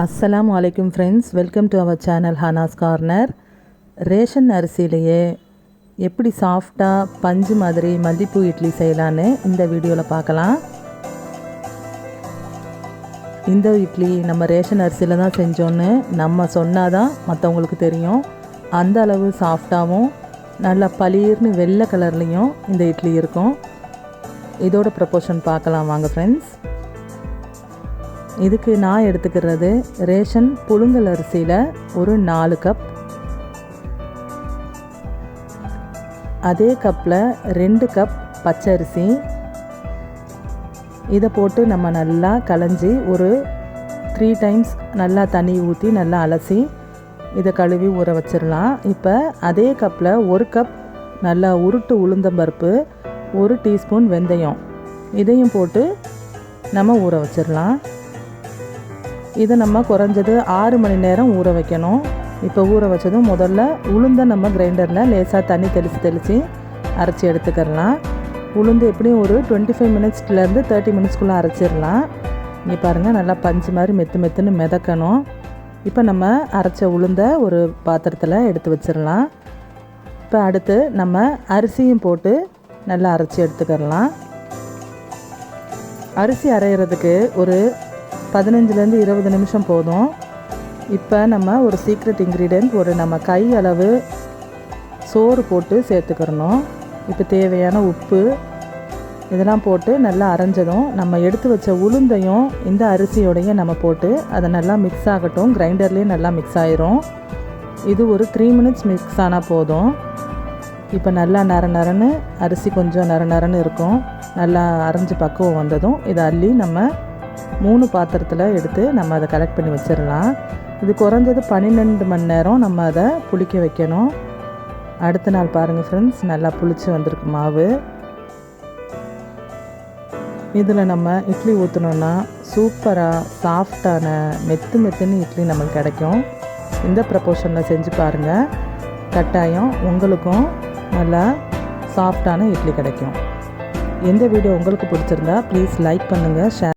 அஸ்ஸலாம் வலைக்கும் friends welcome to our channel Hana's corner ration அரிசியிலேயே எப்படி சாஃப்டாக பஞ்சு மாதிரி மல்லிப்பூ இட்லி செய்யலான்னு இந்த வீடியோவில் பார்க்கலாம். இந்த இட்லி நம்ம ரேஷன் அரிசியில் தான் செஞ்சோன்னு நம்ம சொன்னால் தான் மற்றவங்களுக்கு தெரியும். அந்த அளவு சாஃப்டாகவும் நல்லா பளீர்னு வெள்ளை கலர்லேயும் இந்த இட்லி இருக்கும். இதோட ப்ரப்போர்ஷன் பார்க்கலாம் வாங்க ஃப்ரெண்ட்ஸ் இதுக்கு நான் எடுத்துக்கிறது ரேஷன் புழுங்கல் அரிசியில் ஒரு நாலு கப் அதே கப்பில் ரெண்டு கப் பச்சரிசி. இதை போட்டு நம்ம நல்லா களைஞ்சி ஒரு த்ரீ டைம்ஸ் நல்லா தண்ணி ஊற்றி நல்லா அலசி இதை கழுவி ஊற வச்சிடலாம். இப்போ அதே கப்பில் ஒரு கப் நல்லா உருட்டு உளுந்தம்பருப்பு ஒரு டீஸ்பூன் வெந்தயம். இதையும் போட்டு நம்ம ஊற வச்சிடலாம். இதை நம்ம குறைஞ்சது ஆறு மணி நேரம் ஊற வைக்கணும். இப்போ ஊற வச்சதும் முதல்ல உளுந்தை நம்ம கிரைண்டரில் லேசாக தண்ணி தெளித்து தெளித்து அரைச்சி எடுத்துக்கிறலாம். உளுந்து எப்படியும் ஒரு டுவெண்ட்டி ஃபைவ் மினிட்ஸ்லேருந்து தேர்ட்டி மினிட்ஸ்க்குள்ளே அரைச்சிடலாம். இங்கே பாருங்கள் நல்லா பஞ்சு மாதிரி மெத்து மெத்துன்னு மிதக்கணும். இப்போ நம்ம அரைச்ச உளுந்தை ஒரு பாத்திரத்தில் எடுத்து வச்சிடலாம். இப்போ அடுத்து நம்ம அரிசியும் போட்டு நல்லா அரைச்சி எடுத்துக்கிறலாம். அரிசி அரைகிறதுக்கு ஒரு பதினஞ்சுலேருந்து இருபது நிமிஷம் போதும். இப்போ நம்ம ஒரு சீக்ரெட் இன்க்ரீடியன்ட் ஒரு நம்ம கை அளவு சோறு போட்டு சேர்த்துக்கிறணும். இப்போ தேவையான உப்பு இதெல்லாம் போட்டு நல்லா அரைஞ்சதும் நம்ம எடுத்து வச்ச உளுந்தையும் இந்த அரிசியோடையும் நம்ம போட்டு அதை நல்லா மிக்ஸ் ஆகட்டும். கிரைண்டர்லேயும் நல்லா மிக்ஸ் ஆயிரும். இது ஒரு த்ரீ மினிட்ஸ் மிக்ஸ் ஆனால் போதும். இப்போ நல்லா நர நரன்னு அரிசி கொஞ்சம் நர நரன்னு இருக்கும். நல்லா அரைஞ்சி பக்குவம் வந்ததும் இதை அள்ளி நம்ம மூணு பாத்திரத்தில் எடுத்து நம்ம அதை கலெக்ட் பண்ணி வச்சிடலாம் இது குறைஞ்சது பன்னிரெண்டு மணி நேரம் நம்ம அதை புளிக்க வைக்கணும். அடுத்த நாள் பாருங்கள் ஃப்ரெண்ட்ஸ் நல்லா புளிச்சு வந்திருக்கு மாவு. இதில் நம்ம இட்லி ஊற்றினோன்னா சூப்பராக சாஃப்டான மெத்து மெத்துன்னு இட்லி நம்மளுக்கு கிடைக்கும். இந்த ப்ரப்போர்ஷனில் செஞ்சு பாருங்கள் கட்டாயம் உங்களுக்கும் நல்லா சாஃப்டான இட்லி கிடைக்கும். எந்த வீடியோ உங்களுக்கு பிடிச்சிருந்தா ப்ளீஸ் லைக் பண்ணுங்கள் ஷேர்